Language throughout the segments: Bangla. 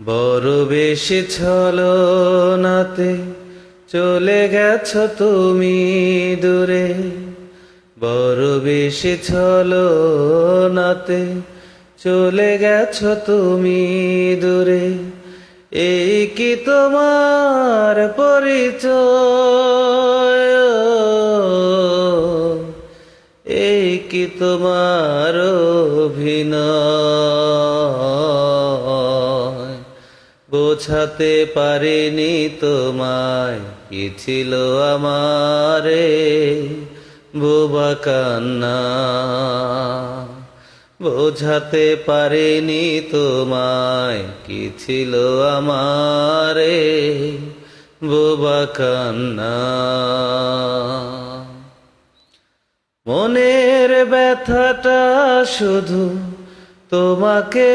বড় বেশি ছলো নাতে চলে গেছ তুমি দূরে। বড় বেশি ছলো নাতে চলে গেছ তুমি দূরে। এই কি তোমার পরিচয়? এই কি তোমার অভিনয়? বোঝাতে পারিনি তোমায়, কি ছিল আমারে? বোবা কান্না, বোঝাতে পারিনি তোমায়, কি ছিল আমারে? বোবা কান্না। মনের ব্যথাটা শুধু তোমাকে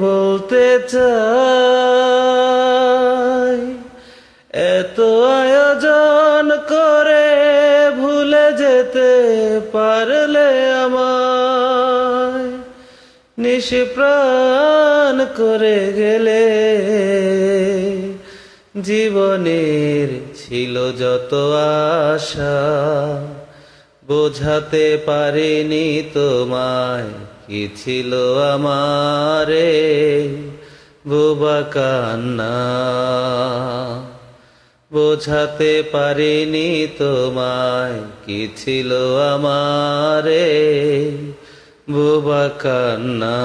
বলতে চাই। এত আয়োজন করে ভুলে যেতে পারলে আমায় নিষ্প্রাণ করে গেলে। জীবনের ছিল যত আশা, বোঝাতে পারিনি তোমায় কি ছিল আমারে। বোবা কান্না বোঝাতে পারিনি তোমায় কি ছিল আমারে? বোবা কান্না।